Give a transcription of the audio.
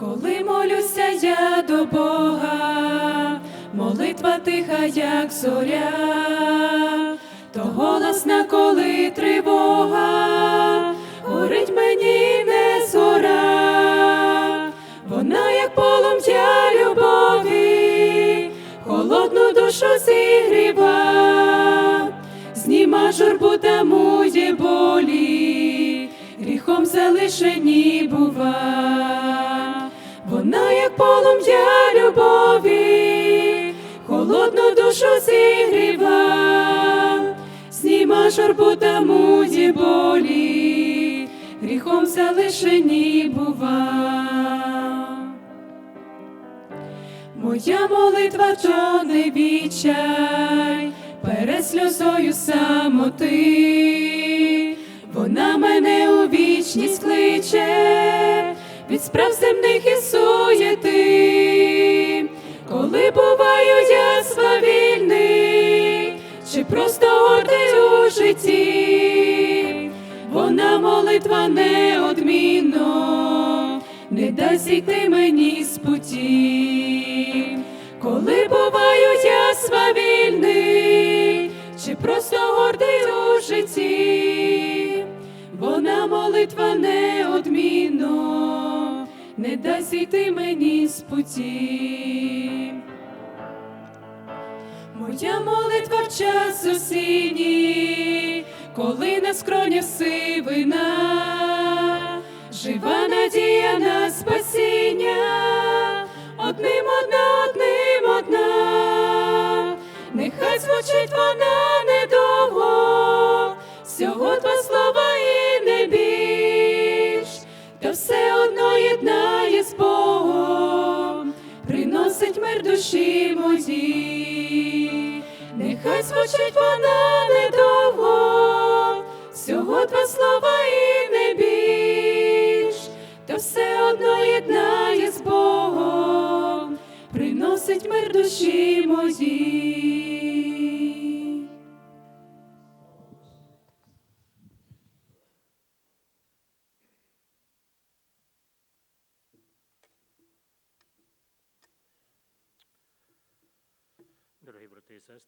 Коли молюся я до Бога, молитва тиха, як зоря, то голосна, коли тривога, горить мені не згора, вона, як полум'я любові, холодну душу зігріва, зніма журбу та мої болі, гріхом залишені бува, полум'я любові, холодну душу зігріва, зніма журбу та мої болі, гріхом залишені бува. Моя молитва то не відчай, перед сльозою самоти, вона мене у вічність кличе, від справ земних і суєти, коли буваю я свавільний, чи просто гордий у житті, вона молитва неодмінно, не дасть зійти мені з путі, коли буваю я свавільний, чи просто гордий у житті, вона молитва неодмінно, не дасть зійти мені з путі. Моя молитва в час осінній, коли на скронях сивина, жива надія на спасіння, одним одна, одним одна, нехай звучить вона мир душі моїй, нехай звучить вона недовго, всього два слова і не більш, та все одно єднає з Богом, приносить мир душі моїй. de los